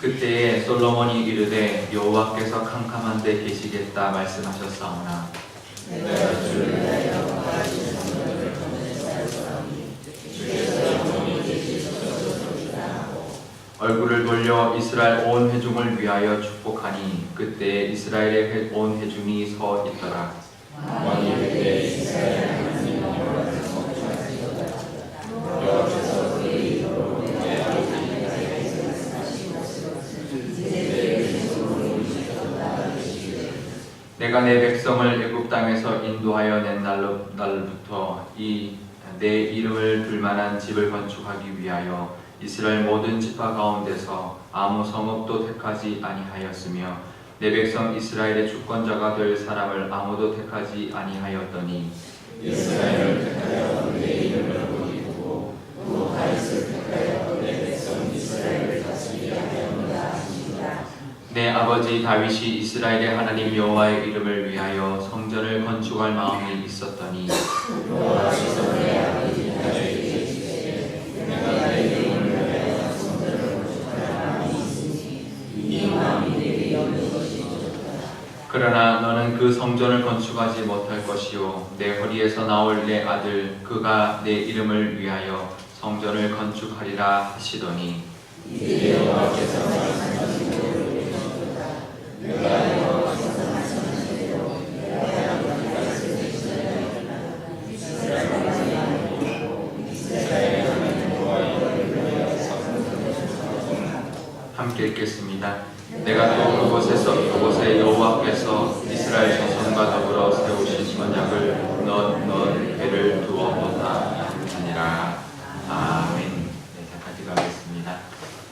그때에 솔로몬이 이르되 여호와께서 캄캄한 데 계시겠다 말씀하셨사오나. 얼굴을 돌려 이스라엘 온 회중을 위하여 축복하니 그때 이스라엘의 회- 온 회중이 서 있더라 왕이 그때 이스라엘 하나님 여호와께서 여호와께서 그 이름으로 내 내 백성을 애굽 땅에서 인도하여 낸 날로, 날부터 이 내 이름을 둘만한 집을 건축하기 위하여 이스라엘 모든 지파 가운데서 아무 성읍도 택하지 아니하였으며 내 백성 이스라엘의 주권자가 될 사람을 아무도 택하지 아니하였더니 이스라엘을 택하여 내 이름을 보이고 또 다윗을 택하여 내 백성 이스라엘을 다스리게 하였노라 내 아버지 다윗이 이스라엘의 하나님 여호와의 이름을 위하여 성전을 건축할 마음이 있었더니 그러나 너는 그 성전을 건축하지 못할 것이요 내 허리에서 나올 내 아들 그가 내 이름을 위하여 성전을 건축하리라 하시더니 함께 읽겠습니다. 내가 또 그곳에서 그곳에 여호와께서 이스라엘 자손과 더불어 세우신 언약을 넌넌 배를 두어 놓다 하니라 아멘. 네, 자 같이 가겠습니다.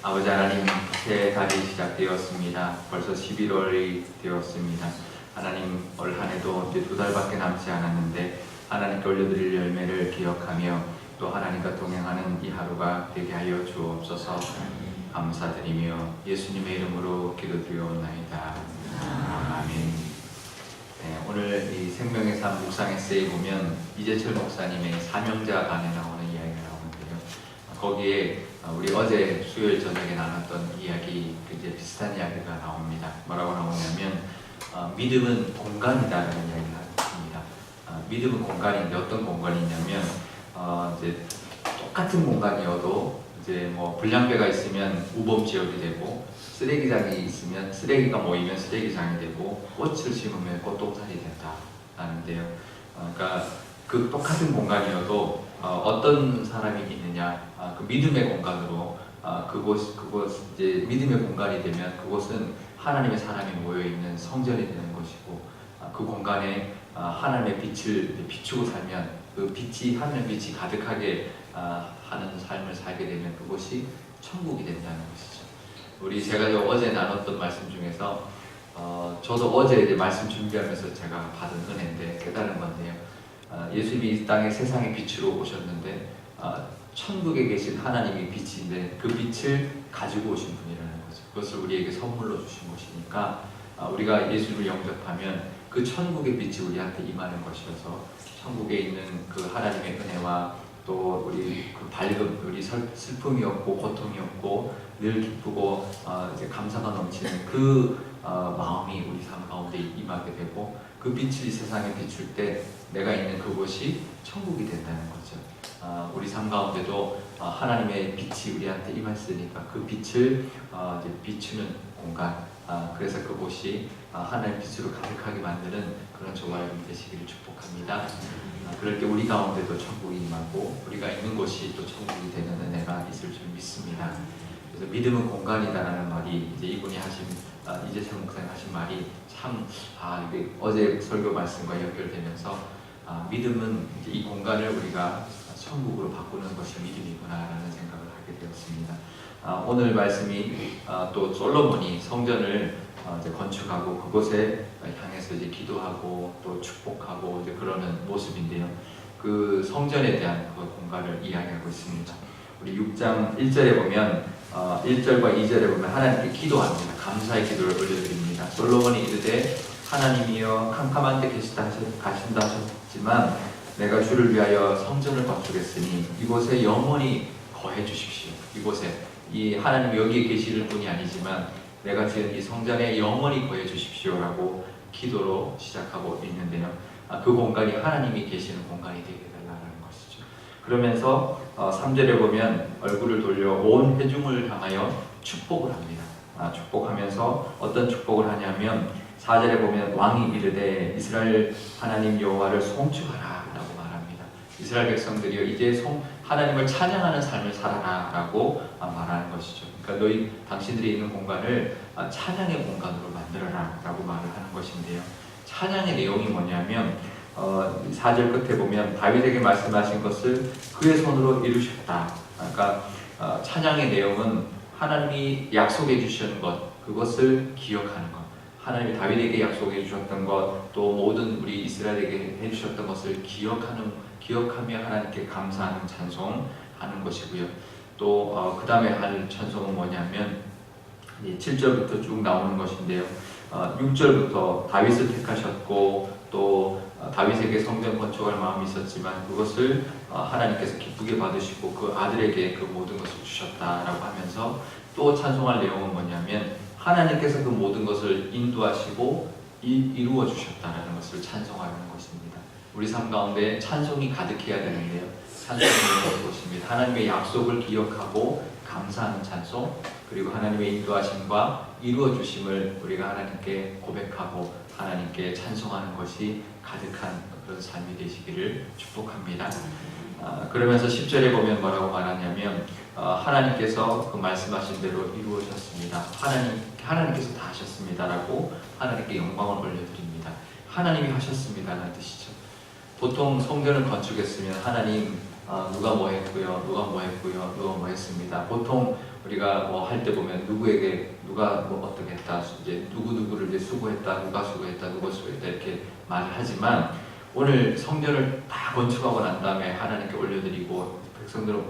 아버지 하나님 새 달이 시작되었습니다. 벌써 11월이 되었습니다. 하나님 올 한해도 이제 두 달밖에 남지 않았는데 하나님께 올려드릴 열매를 기억하며 또 하나님과 동행하는 이 하루가 되게 하여 주옵소서. 감사드리며 예수님의 이름으로 기도드리옵나이다. 아멘. 네, 오늘 이 생명의 삶 묵상 에세이 보면 이재철 목사님의 사명자 간에 나오는 이야기가 나오는데요. 거기에 우리 어제 수요일 저녁에 나눴던 이야기 그 이제 비슷한 이야기가 나옵니다. 뭐라고 나오냐면 어, 믿음은 공간이다라는 이야기가 나옵니다. 어, 믿음은 공간인데 어떤 공간이냐면 어, 이제 똑같은 공간이어도 이제 뭐 불량배가 있으면 우범 지역이 되고 쓰레기장이 있으면 쓰레기가 모이면 쓰레기장이 되고 꽃을 심으면 꽃동산이 된다라는데요. 어, 그러니까 그 똑같은 공간이어도 어, 떤 사람이 있느냐 아, 그 믿음의 공간으로 아, 그곳 그곳 이제 믿음의 공간이 되면 그곳은 하나님의 사람이 모여 있는 성전이 되는 것이고 아, 그 공간에 아, 하나님의 빛을 비추고 살면 그 빛이 하늘 빛이 가득하게 아, 하는 삶을 살게 되면 그곳이 천국이 된다는 것이죠. 우리 제가 저 어제 나눴던 말씀 중에서 어, 저도 어제 이제 말씀 준비하면서 제가 받은 은혜인데 깨달은 건데요. 아, 예수님이 이 땅에 세상의 빛으로 오셨는데 아, 천국에 계신 하나님이 빛인데 그 빛을 가지고 오신 분이라는 거죠. 그것을 우리에게 선물로 주신 것이니까 아, 우리가 예수를 영접하면 그 천국의 빛이 우리한테 임하는 것이어서 천국에 있는 그 하나님의 은혜와 또 우리 그 밝음, 우리 설- 슬픔이 없고 고통이 없고 늘 기쁘고 어, 이제 감사가 넘치는 그 어, 마음이 우리 삶 가운데 임하게 되고 그 빛을 이 세상에 비출 때 내가 있는 그곳이 천국이 된다는. 아, 우리 삶 가운데도 어, 하나님의 빛이 우리한테 임했으니까 그 빛을 어, 이제 비추는 공간. 아, 그래서 그곳이 아, 하나님의 빛으로 가득하게 만드는 그런 저와 여러분 되시기를 축복합니다. 아, 때 우리 가운데도 천국이 임하고 우리가 있는 곳이 또 천국이 되는 은혜가 있을 줄 믿습니다. 그래서 믿음은 공간이다라는 말이 이제 이분이 하신 아, 이재철 목사님 하신 말이 참 아, 이게 어제 설교 말씀과 연결되면서 아, 믿음은 이 공간을 우리가 천국으로 바꾸는 것이 믿음이구나라는 생각을 하게 되었습니다. 아, 오늘 말씀이 아, 또 솔로몬이 성전을 어, 이제 건축하고 그곳에 향해서 이제 기도하고 또 축복하고 이제 그러는 모습인데요. 그 성전에 대한 그 공간을 이야기하고 있습니다. 우리 6장 1절에 보면 어, 1절과 2절에 보면 하나님께 기도합니다. 감사의 기도를 올려드립니다. 솔로몬이 이르되 하나님이여 캄캄한 데 계시다 하셨, 가신다 하셨지만 내가 주를 위하여 성전을 건축했으니 이곳에 영원히 거해 주십시오. 이곳에 이 하나님 여기에 계실 뿐이 아니지만 내가 지은 이 성전에 영원히 거해 주십시오라고 기도로 시작하고 있는데요. 아, 그 공간이 하나님이 계시는 공간이 되게 달라는 것이죠. 그러면서 어, 3절에 보면 얼굴을 돌려 온 회중을 향하여 축복을 합니다. 아, 축복하면서 어떤 축복을 하냐면 4절에 보면 왕이 이르되 이스라엘 하나님 여호와를 말합니다. 이스라엘 백성들이여 이제 송 하나님을 찬양하는 삶을 살아라라고 아, 말하는 것이죠. 그러니까 너희 당신들이 있는 공간을 아, 찬양의 공간으로 만들어라라고 말을 하는 것인데요. 찬양의 내용이 뭐냐면 어, 4절 끝에 보면 다윗에게 말씀하신 것을 그의 손으로 이루셨다. 그러니까 어, 찬양의 내용은 하나님이 약속해 주신 것 그것을 기억하는 것. 하나님이 다윗에게 약속해 주셨던 것, 또 모든 우리 이스라엘에게 해 주셨던 것을 기억하는 기억하며 하나님께 감사하는 찬송하는 것이고요. 또 그 다음에 할 찬송은 뭐냐면 7절부터 쭉 나오는 것인데요. 어, 6절부터 다윗을 택하셨고 또 어, 다윗에게 성전 건축할 마음이 있었지만 그것을 어, 하나님께서 기쁘게 받으시고 그 아들에게 그 모든 것을 주셨다라고 하면서 또 찬송할 내용은 뭐냐면 하나님께서 그 모든 것을 인도하시고 이, 이루어 주셨다라는 것을 찬송하는 것입니다. 우리 삶 가운데 찬송이 가득해야 되는데요. 찬송이 것입니다. 하나님의 약속을 기억하고 감사하는 찬송, 그리고 하나님의 인도하심과 이루어 주심을 우리가 하나님께 고백하고 하나님께 찬송하는 것이 가득한 그런 삶이 되시기를 축복합니다. 아, 그러면서 10절에 보면 뭐라고 말하냐면 어, 하나님께서 그 말씀하신 대로 이루어졌습니다. 하나님 하나님께서 다 하셨습니다라고 하나님께 영광을 올려드립니다. 하나님이 하셨습니다라는 뜻이죠. 보통 성전을 건축했으면 하나님 어, 누가 뭐 했고요, 누가 뭐 했고요, 누가 뭐 했습니다. 보통 우리가 뭐 할 때 보면 누구에게 누가 뭐 어떻게 했다, 이제 누구 누구를 이제 수고했다, 누가 수고했다, 누가 수고했다 이렇게 말을 하지만 오늘 성전을 다 건축하고 난 다음에 하나님께 올려드리고 백성들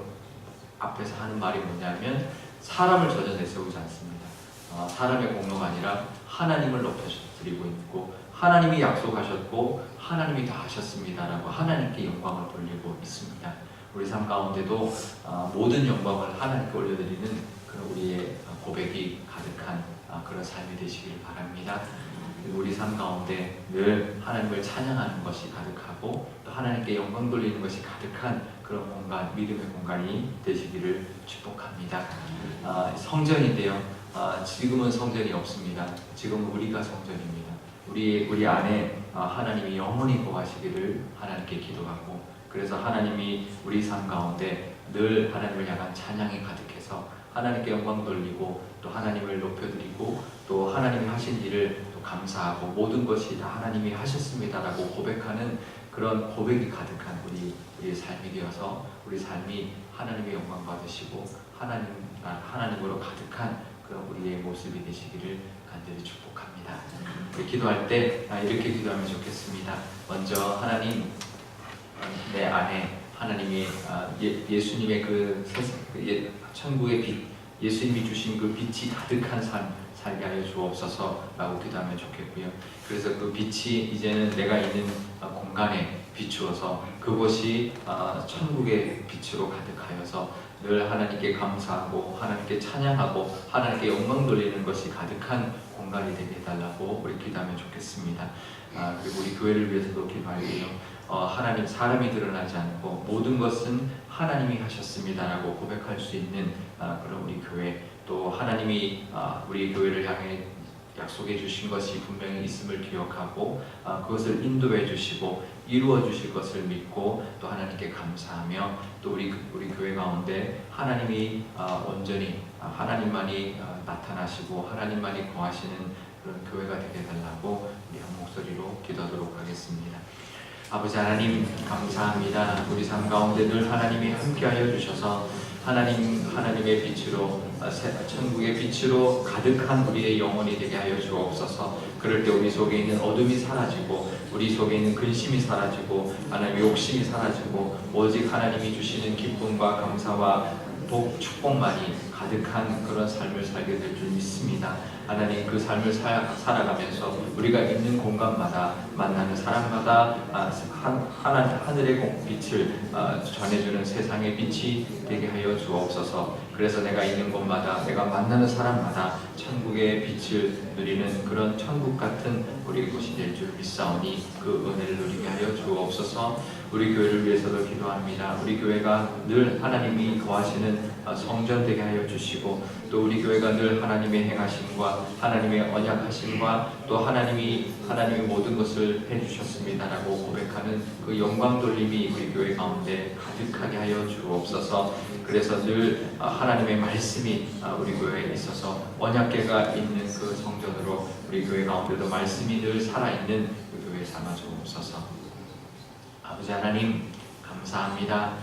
앞에서 하는 말이 뭐냐면 사람을 전혀 내세우지 않습니다. 어, 사람의 공로가 아니라 하나님을 높여드리고 있고 하나님이 약속하셨고 하나님이 다 하셨습니다라고 하나님께 영광을 돌리고 있습니다. 우리 삶 가운데도 어, 모든 영광을 하나님께 올려드리는 그런 우리의 고백이 가득한 어, 그런 삶이 되시기를 바랍니다. 우리 삶 가운데 늘 하나님을 찬양하는 것이 가득하고 또 하나님께 영광 돌리는 것이 가득한 그런 공간, 믿음의 공간이 되시기를 축복합니다. 아, 성전인데요. 아, 지금은 성전이 없습니다. 지금은 우리가 성전입니다. 우리 우리 안에 아, 하나님이 영원히 거하시기를 하나님께 기도하고 그래서 하나님이 우리 삶 가운데 늘 하나님을 향한 찬양이 가득해서 하나님께 영광 돌리고 또 하나님을 높여드리고 또 하나님이 하신 일을 또 감사하고 모든 것이 다 하나님이 하셨습니다라고 고백하는 그런 고백이 가득한 우리 우리의 삶이 되어서 우리 삶이 하나님의 영광 받으시고 하나님 아, 하나님으로 가득한 그런 우리의 모습이 되시기를 간절히 축복합니다. 기도할 때 아, 이렇게 기도하면 좋겠습니다. 먼저 하나님 어, 내 안에 하나님이 아, 예, 예수님의 그 세상, 그 예, 천국의 빛, 예수님이 주신 그 빛이 가득한 삶 살게 하여 주옵소서라고 기도하면 좋겠고요. 그래서 그 빛이 이제는 내가 있는 어, 공간에 비추어서 그곳이 아, 천국의 빛으로 가득하여서 늘 하나님께 감사하고 하나님께 찬양하고 하나님께 영광 돌리는 것이 가득한 공간이 되게 해달라고 우리 기도하면 좋겠습니다. 아, 그리고 우리 교회를 위해서도 기도할게요. 어, 하나님 사람이 드러나지 않고 모든 것은 하나님이 하셨습니다라고 고백할 수 있는 아, 그런 하나님이 아, 우리 교회를 향해 약속해 주신 것이 분명히 있음을 기억하고 아, 그것을 인도해 주시고 이루어 주실 것을 믿고 또 하나님께 감사하며 또 우리 우리 교회 가운데 하나님이 아, 온전히 아, 하나님만이 아, 나타나시고 하나님만이 거하시는 그런 교회가 되게 달라고 우리 한 목소리로 기도하도록 하겠습니다. 아버지 하나님 감사합니다. 우리 삶 가운데 늘 하나님이 함께하여 주셔서 하나님 하나님의 빛으로 아, 새- 천국의 빛으로 가득한 우리의 영혼이 되게 하여 주옵소서. 그럴 때 우리 속에 있는 어둠이 사라지고 우리 속에 있는 근심이 사라지고 하나님의 욕심이 사라지고 오직 하나님이 주시는 기쁨과 감사와 복 축복만이 가득한 그런 삶을 살게 될 줄 믿습니다. 하나님 그 삶을 사- 살아가면서 우리가 있는 공간마다 만나는 사람마다 아, 한, 하나, 하늘의 공- 빛을 아, 전해주는 세상의 빛이 되게 하여 주옵소서. 그래서 내가 있는 곳마다 내가 만나는 사람마다 천국의 빛을 누리는 그런 천국 같은 우리 곳이 될 줄 믿사오니 그 은혜를 누리게 하여 주옵소서. 우리 교회를 위해서도 기도합니다. 우리 교회가 늘 하나님이 거하시는 아, 성전 되게 하여 주시고 또 우리 교회가 늘 하나님의 행하심과 하나님의 언약하심과 또 하나님이 하나님의 모든 것을 해주셨습니다라고 고백하는 그 영광 돌림이 우리 교회 가운데 가득하게 하여 주옵소서. 그래서 늘 아, 하나님의 말씀이 아, 우리 교회에 있어서 언약계가 있는 그 성전으로 우리 교회 가운데도 말씀이 늘 살아있는 그 교회 삼아 주옵소서. 아버지 하나님 감사합니다.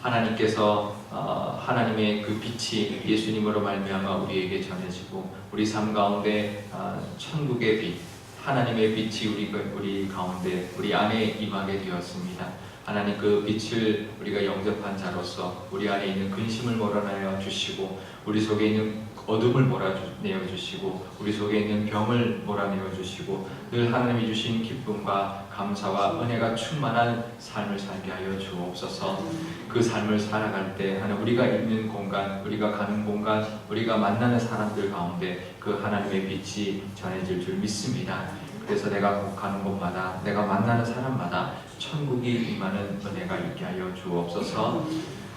하나님께서 어, 하나님의 그 빛이 예수님으로 말미암아 우리에게 전해지고 우리 삶 가운데 어, 천국의 빛, 하나님의 빛이 우리 우리 가운데 우리 안에 임하게 되었습니다. 하나님 그 빛을 우리가 영접한 자로서 우리 안에 있는 근심을 몰아내어 주시고 우리 속에 있는 어둠을 몰아내어 주시고 우리 속에 있는 병을 몰아내어 주시고 늘 하나님이 주신 기쁨과 감사와 은혜가 충만한 삶을 살게 하여 주옵소서. 그 삶을 살아갈 때 하나님 우리가 있는 공간, 우리가 가는 공간, 우리가 만나는 사람들 가운데 그 하나님의 빛이 전해질 줄 믿습니다. 그래서 내가 가는 곳마다 내가 만나는 사람마다 천국이 임하는 은혜가 있게 하여 주옵소서.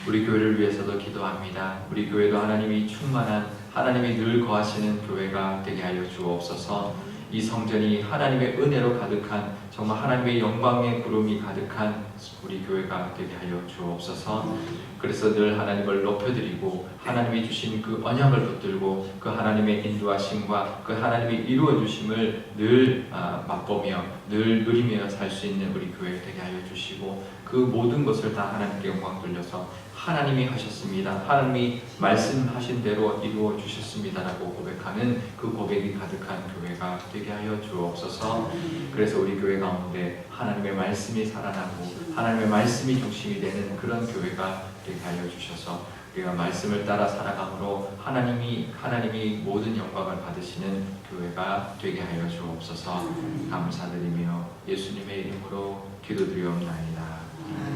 우리 교회를 위해서도 기도합니다. 우리 교회도 하나님이 충만한 하나님이 늘 거하시는 교회가 되게 하여 주옵소서. 이 성전이 하나님의 은혜로 가득한 정말 하나님의 영광의 구름이 가득한 우리 교회가 되게 하여 주옵소서. 그래서 늘 하나님을 높여드리고 하나님이 주신 그 언약을 붙들고 그 하나님의 인도하심과 그 하나님의 이루어 주심을 늘 아, 맛보며 늘 누리며 살 수 있는 우리 교회 되게 하여 주시고 그 모든 것을 다 하나님께 영광 돌려서 하나님이 하셨습니다. 하나님이 말씀하신 대로 이루어 주셨습니다라고 고백하는 그 고백이 가득한 교회가 되게 하여 주옵소서. 그래서 우리 교회 가운데 하나님의 말씀이 살아나고 하나님의 말씀이 중심이 되는 그런 교회가 되게 하여 주셔서 우리가 말씀을 따라 살아감으로 하나님이 하나님이 모든 영광을 받으시는 교회가 되게 하여 주옵소서. 감사드리며 예수님의 이름으로 기도드리옵나이다.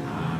아멘.